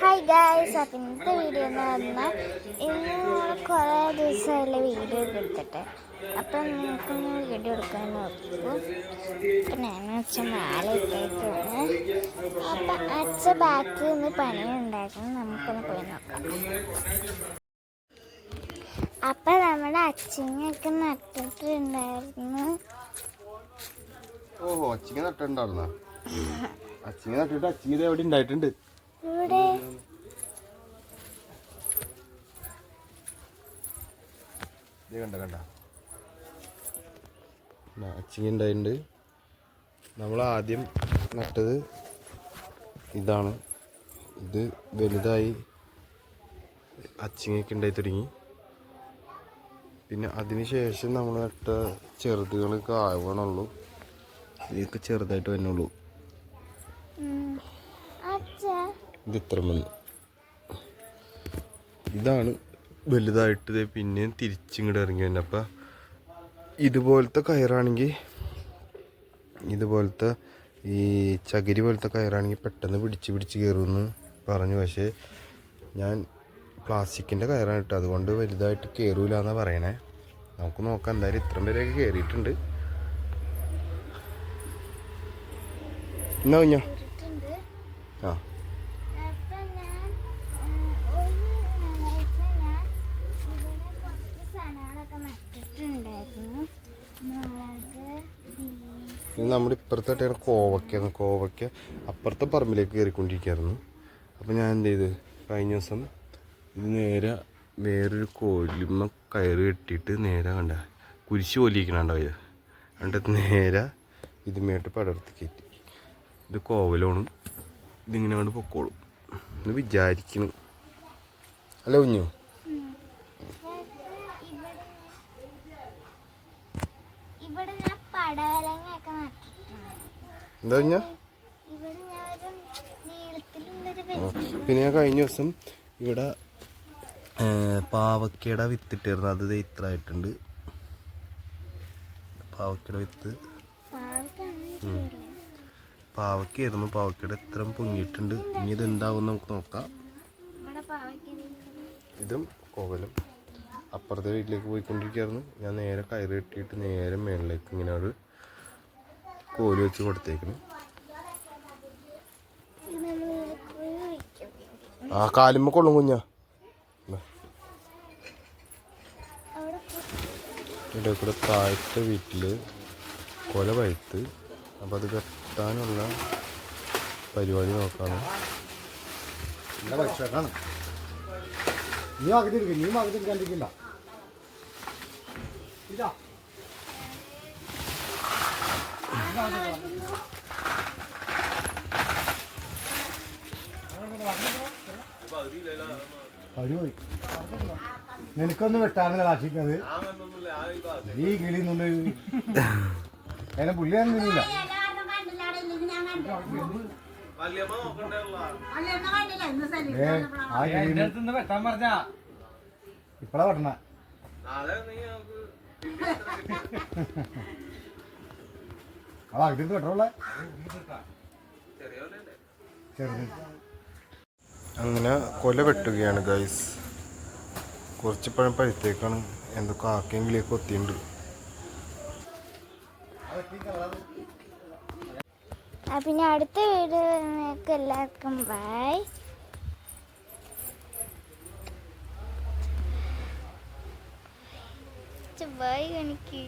Hi guys അപ്പം ഇന്നത്തെ video എന്ന് പറഞ്ഞാൽ ഇന്ന് നമ്മൾ കുറേ ദിവസമായില്ലേ വീഡിയോ എടുത്തിട്ട്. അപ്പം നിങ്ങൾക്കൊന്ന് വീഡിയോ എടുക്കാൻ നോക്കൂ. അപ്പം ഞാൻ അച്ഛൻ നാളെ ഇട്ടേക്കാണ് അപ്പം അച്ഛ ബാക്കിൽ നിന്ന് പണി ഉണ്ടാക്കണം നമുക്കൊന്ന് പോയി നോക്കാം. അപ്പം നമ്മുടെ അച്ഛനൊക്കെ നട്ടിട്ടുണ്ടായിരുന്നു. ഓഹോ അച്ഛനെ നട്ടിട്ടുണ്ടായിരുന്നോ? അച്ഛനെ നട്ടിട്ട് അച്ഛനെ എവിടെ ഉണ്ടായിട്ടുണ്ട്. ഇവിടെ. കണ്ട കണ്ട. ഉണ്ടായിട്ടുണ്ട്. നമ്മൾ ആദ്യം നട്ടത് ഇതാണ്. ഇത് വലുതായി അച്ചിങ്ങൊക്കെ ഉണ്ടായി തുടങ്ങി. പിന്നെ അതിന് ശേഷം നമ്മൾ നട്ട ചെറുതുകളൊക്കെ ആവണുള്ളൂ. ഇതൊക്കെ ചെറുതായിട്ട് വന്നുള്ളൂ ഇത് ഇത്ര വന്നു ഇതാണ് വലുതായിട്ട് പിന്നെയും തിരിച്ചിങ്ങോട്ട് ഇറങ്ങി വരുന്നത് അപ്പം ഇതുപോലത്തെ കയറാണെങ്കിൽ ഇതുപോലത്തെ ഈ ചകിരി പോലത്തെ കയറാണെങ്കിൽ പെട്ടെന്ന് പിടിച്ച് പിടിച്ച് കയറുമെന്ന് പറഞ്ഞു. പക്ഷേ ഞാൻ പ്ലാസ്റ്റിക്കിന്റെ കയറാണ് ഇട്ടത് അതുകൊണ്ട് വലുതായിട്ട് കയറൂല എന്നാണ് പറയണേ. നമുക്ക് നോക്കാം. എന്തായാലും ഇത്രയും പേരെയൊക്കെ കയറിയിട്ടുണ്ട് എന്നാ കുഞ്ഞോ? ആ അപ്പം ഞാൻ ആ, ഒരു ഞായറാഴ്ച ഞാൻ ഇവിടെ കുറച്ച് സാധനങ്ങളൊക്കെ നട്ടിട്ടുണ്ടായിരുന്നു മുളക് ഇത് നമ്മുടെ ഇപ്പുറത്തായിട്ടാണ് കോവയ്ക്ക കോവയ്ക്ക അപ്പുറത്തെ പറമ്പിലേക്ക് കയറിക്കൊണ്ടിരിക്കുകയായിരുന്നു. അപ്പോൾ ഞാൻ എന്ത് ചെയ്ത്? കഴിഞ്ഞ ദിവസം ഇത് നേരെ വേറൊരു കോലിമ കയറ് കെട്ടിയിട്ട് നേരെ കണ്ട കുരിശ് പോലിരിക്കണുണ്ടാവുക എന്നിട്ട് നേരെ ഇതുമായിട്ട് പടർത്തി കയറ്റി. ഇത് കോവലോണം. ഇതിങ്ങനെ കൊണ്ട് പൊക്കോളും. എന്ന് വിചാരിക്കുന്നു. അല്ല കുഞ്ഞു? ഇവിടെ പടവലങ്ങയൊക്കെ എന്താ ഇവിടെ നീളത്തിലുള്ളൊരു. വെച്ചു പിന്നെ ഞാൻ കഴിഞ്ഞ ദിവസം ഇവിടെ പാവക്കേട പാവക്കയുടെ വിത്തിട്ടായിരുന്നു അത് ദേ ഇത്ര ആയിട്ടുണ്ട് പാവക്കയുടെ വിത്ത്. പാവക്കായിരുന്നു പാവക്കയുടെ ഇത്ര പൊങ്ങിയിട്ടുണ്ട്. ഇനി ഇത് എന്താവും നമുക്ക് നോക്കാം. ഇതും കോവലും. അപ്പുറത്തെ വീട്ടിലേക്ക് പോയിക്കൊണ്ടിരിക്കുകയായിരുന്നു. ഞാൻ നേരെ കയറി കെട്ടിയിട്ട് നേരെ മേളിലേക്ക് ഇങ്ങനെ ഒരു കോൽ വെച്ച് വയ്ക്കും ആ കാലുമ്മ കൊള്ളും കുഞ്ഞ. ഇവിടെ കൂടെ താഴത്തെ വീട്ടിൽ കൊല പഴുത്ത്. അപ്പം അത് കെട്ടാനുള്ള പരിപാടി നോക്കാണ്. നീ അകത്തിരിക്കും നീ അകത്തിരിക്കാണ്ടിരിക്കില്ല ഇതാ. നിനക്കൊന്ന് വെട്ടാണ് കാശിക്കുന്നത് ഈ കിളി നിന്നുണ്ട് അതിനെ പുള്ളിയൊന്നും ആ ചെറുത് അങ്ങനെ കൊല വെട്ടുകയാണ് ഗൈസ് കുറച്ച് പഴം പഴുത്തേക്കാണ്. എന്തൊക്കെ ആക്കിയെങ്കിലേക്ക് ഒത്തിയുണ്ട്. പിന്നെ അടുത്ത വീഡിയോ എല്ലാവർക്കും ബൈ. ബൈ കാണിക്ക്